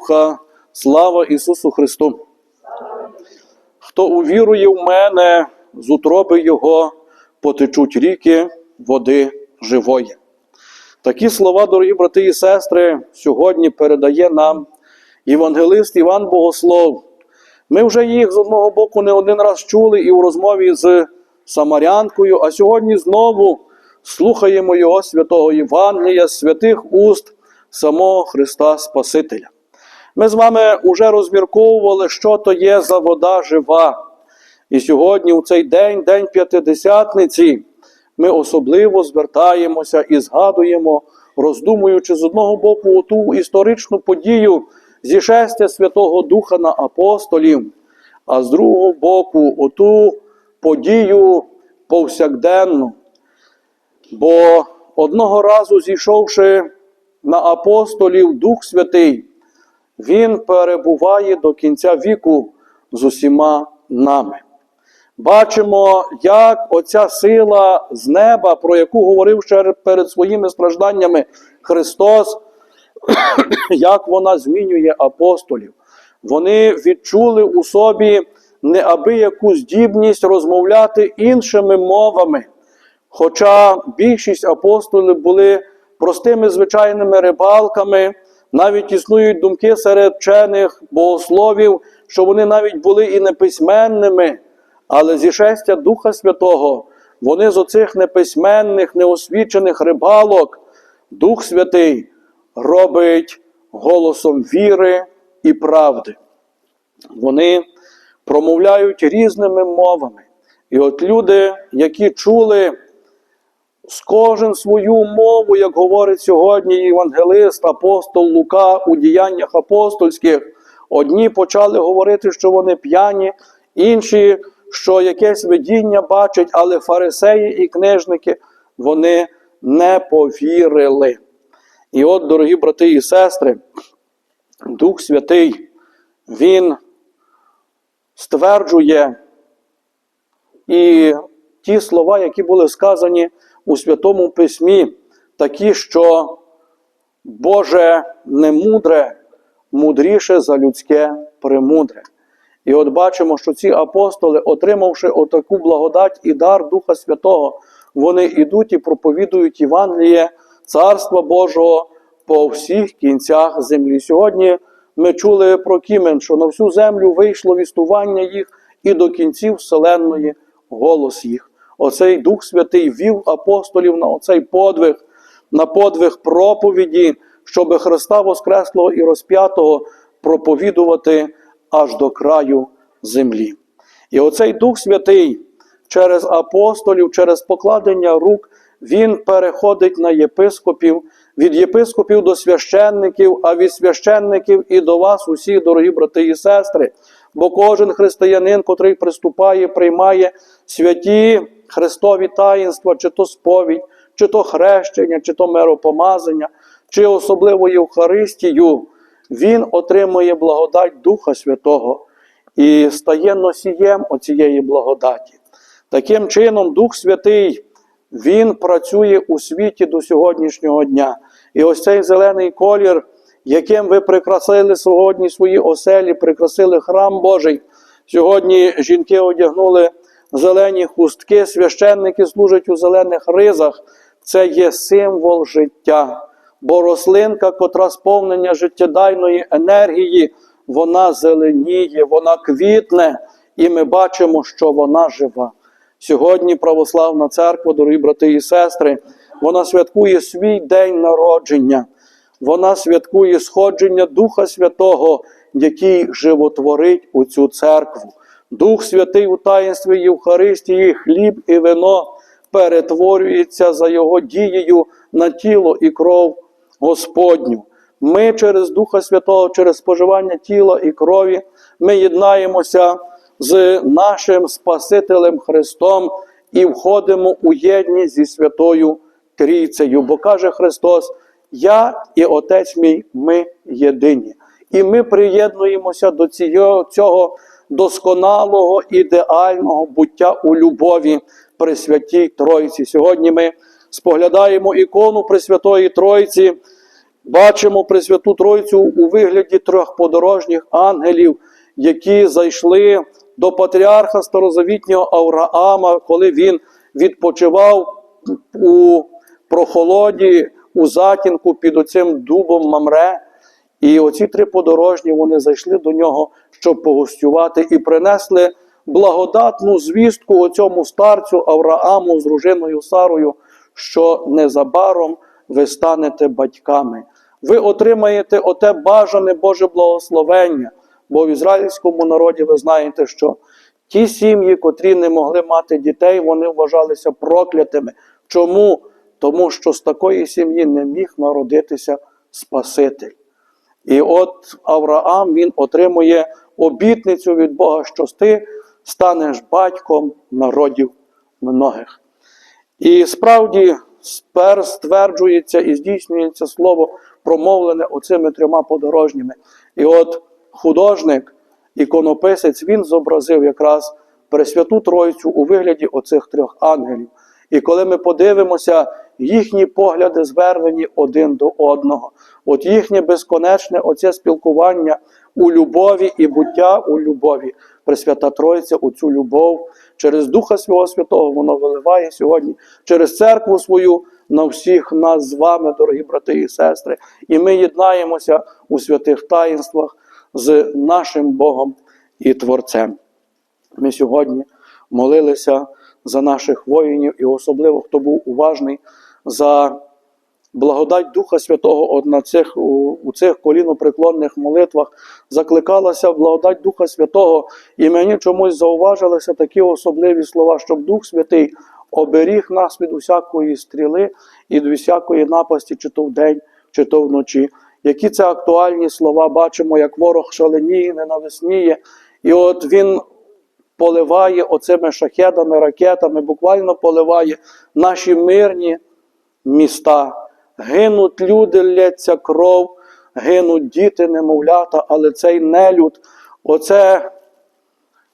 Духа. Слава Ісусу Христу! Хто увірує в мене, з утроби Його потечуть ріки води живої. Такі слова, дорогі брати і сестри, сьогодні передає нам євангелист Іван Богослов. Ми вже їх з одного боку не один раз чули і у розмові з Самарянкою, а сьогодні знову слухаємо його святого Євангелія, святих уст самого Христа Спасителя. Ми з вами вже розмірковували, що то є за вода жива. І сьогодні, у цей день, день П'ятидесятниці, ми особливо звертаємося і згадуємо, роздумуючи з одного боку ту історичну подію зішестя Святого Духа на апостолів, а з другого боку, оту подію повсякденну. Бо одного разу, зійшовши на апостолів Дух Святий, Він перебуває до кінця віку з усіма нами. Бачимо, як оця сила з неба, про яку говорив ще перед своїми стражданнями Христос, як вона змінює апостолів. Вони відчули у собі неабияку здібність розмовляти іншими мовами. Хоча більшість апостолів були простими звичайними рибалками, навіть існують думки серед вчених богословів, що вони навіть були і неписьменними, але зішестя Духа Святого, вони з оцих неписьменних, неосвічених рибалок, Дух Святий робить голосом віри і правди. Вони промовляють різними мовами. І от люди, які чули з кожен свою мову, як говорить сьогодні євангелист, апостол Лука у діяннях апостольських, одні почали говорити, що вони п'яні, інші, що якесь видіння бачать, але фарисеї і книжники вони не повірили. І от, дорогі брати і сестри, Дух Святий, Він стверджує і ті слова, які були сказані у Святому Письмі, такі, що Боже немудре, мудріше за людське премудре. І от бачимо, що ці апостоли, отримавши отаку благодать і дар Духа Святого, вони йдуть і проповідують Євангеліє Царства Божого по всіх кінцях землі. Сьогодні ми чули про Кімен, що на всю землю вийшло вістування їх і до кінців вселенної голос їх. Оцей Дух Святий вів апостолів на оцей подвиг, на подвиг проповіді, щоби Христа Воскреслого і розп'ятого проповідувати аж до краю землі. І оцей Дух Святий через апостолів, через покладення рук, він переходить на єпископів, від єпископів до священників, а від священників і до вас, усі, дорогі брати і сестри. Бо кожен християнин, котрий приступає, приймає святі Христові таїнства, чи то сповідь, чи то хрещення, чи то миропомазання, чи особливо Євхаристію, він отримує благодать Духа Святого і стає носієм оцієї благодаті. Таким чином, Дух Святий, Він працює у світі до сьогоднішнього дня. І ось цей зелений колір, яким ви прикрасили сьогодні свої оселі, прикрасили храм Божий. Сьогодні жінки одягнули зелені хустки, священники служать у зелених ризах. Це є символ життя. Бо рослинка, котра сповнення життєдайної енергії, вона зеленіє, вона квітне, і ми бачимо, що вона жива. Сьогодні православна церква, дорогі брати і сестри, вона святкує свій день народження, вона святкує сходження Духа Святого, який животворить у цю церкву. Дух Святий у таїнстві Євхаристії, хліб і вино перетворюється за його дією на тіло і кров Господню. Ми через Духа Святого, через споживання тіла і крові, ми єднаємося з нашим Спасителем Христом і входимо у єдність зі Святою Трійцею. Бо каже Христос: Я і Отець мій, ми єдині. І ми приєднуємося до цього, досконалого, ідеального буття у любові при Святій Тройці. Сьогодні ми споглядаємо ікону Пресвятої Тройці бачимо Пресвяту Тройцю у вигляді трьох подорожніх ангелів, які зайшли до патріарха старозавітнього Авраама, коли він відпочивав у прохолоді, у затінку під оцим дубом Мамре. І оці три подорожні вони зайшли до нього, щоб погостювати, і принесли благодатну звістку оцьому старцю Аврааму з дружиною Сарою, що незабаром ви станете батьками. Ви отримаєте оте бажане Боже благословення. Бо в ізраїльському народі ви знаєте, що ті сім'ї, котрі не могли мати дітей, вони вважалися проклятими. Чому? Тому що з такої сім'ї не міг народитися Спаситель. І от Авраам він отримує обітницю від Бога, що ти станеш батьком народів многих. І справді стверджується і здійснюється слово, промовлене оцими трьома подорожніми. І от художник, іконописець, він зобразив якраз Пресвяту Тройцю у вигляді оцих трьох ангелів. І коли ми подивимося, їхні погляди звернені один до одного. От їхнє безконечне оце спілкування у любові і буття у любові. Пресвята Тройця у цю любов через Духа Свого Святого воно виливає сьогодні через церкву свою на всіх нас з вами, дорогі брати і сестри. І ми єднаємося у святих таїнствах з нашим Богом і Творцем. Ми сьогодні молилися за наших воїнів, і особливо хто був уважний за благодать Духа Святого. От на цих, у, у цих колінопреклонних молитвах закликалася благодать Духа Святого, і мені чомусь зауважилися такі особливі слова, щоб Дух Святий оберіг нас від усякої стріли і від усякої напасті, чи то вдень, чи то вночі. Які це актуальні слова. Бачимо, як ворог шаленіє, ненависніє, і от він поливає оцими шахедами, ракетами, буквально поливає наші мирні міста. Гинуть люди, лється кров, гинуть діти, немовлята, але цей нелюд, оце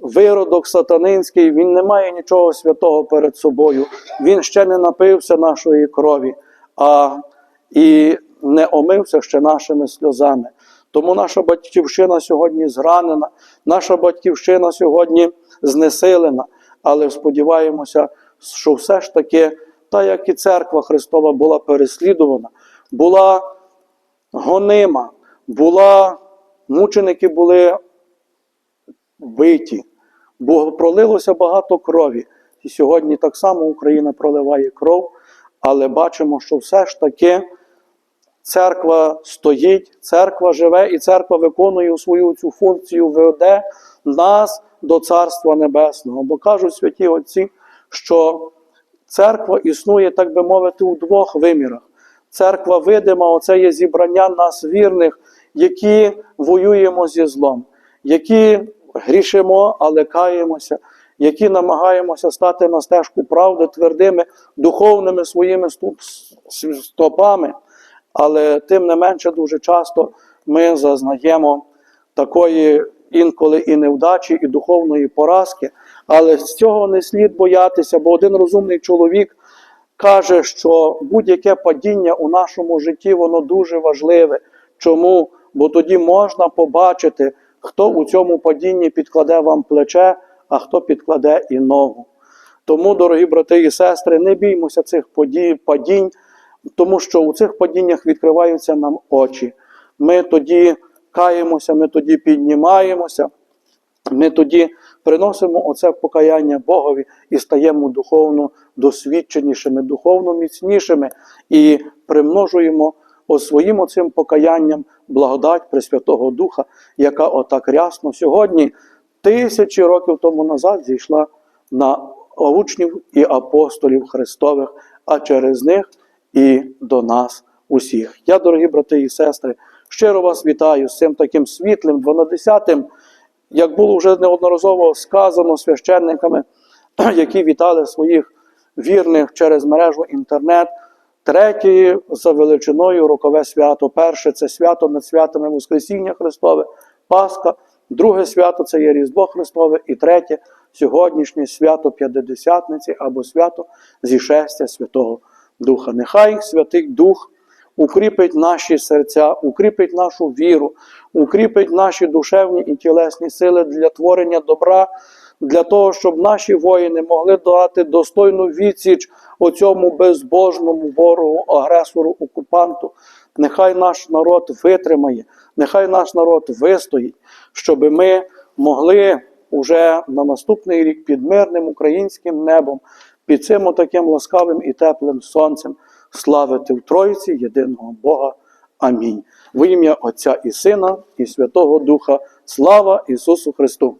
виродок сатанинський, він не має нічого святого перед собою. Він ще не напився нашої крові, а і не омився ще нашими сльозами. Тому наша батьківщина сьогодні зранена, наша батьківщина сьогодні знесилена, але сподіваємося, що все ж таки, та як і церква Христова була переслідувана, була гонима, була, мученики були биті, бо пролилося багато крові. І сьогодні так само Україна проливає кров, але бачимо, що все ж таки церква стоїть, церква живе, і церква виконує свою цю функцію, веде нас до Царства Небесного. Бо кажуть святі Отці, що церква існує, так би мовити, у двох вимірах. Церква видима, оце є зібрання нас вірних, які воюємо зі злом, які грішимо, але каємося, які намагаємося стати на стежку правди твердими духовними своїми стопами. Але тим не менше, дуже часто ми зазнаємо такої інколи і невдачі, і духовної поразки. Але з цього не слід боятися, бо один розумний чоловік каже, що будь-яке падіння у нашому житті воно дуже важливе. Чому? Бо тоді можна побачити, хто у цьому падінні підкладе вам плече, а хто підкладе і ногу. Тому, дорогі брати і сестри, не біймося цих подій, падінь, тому що у цих падіннях відкриваються нам очі. Ми тоді каємося, ми тоді піднімаємося, ми тоді приносимо оце покаяння Богові і стаємо духовно досвідченішими, духовно міцнішими і примножуємо своїм оцим покаянням благодать Пресвятого Духа, яка отак рясно сьогодні, тисячі років тому назад, зійшла на учнів і апостолів Христових, а через них і до нас усіх. Я, дорогі брати і сестри, щиро вас вітаю з цим таким світлим, дванадесятим, як було вже неодноразово сказано священниками, які вітали своїх вірних через мережу інтернет. Третє за величиною рокове свято. Перше це свято над святами Воскресіння Христове, Пасха. Друге свято це є Різдво Христове. І третє сьогоднішнє свято П'ятидесятниці або свято зішестя Святого Духа. Нехай Святий Дух укріпить наші серця, укріпить нашу віру, укріпить наші душевні і тілесні сили для творення добра, для того, щоб наші воїни могли дати достойну відсіч оцьому безбожному ворогу, агресору, окупанту. Нехай наш народ витримає, нехай наш народ вистоїть, щоб ми могли уже на наступний рік під мирним українським небом, під цим таким ласкавим і теплим сонцем славити в Тройці єдиного Бога. Амінь. В ім'я Отця і Сина, і Святого Духа. Слава Ісусу Христу!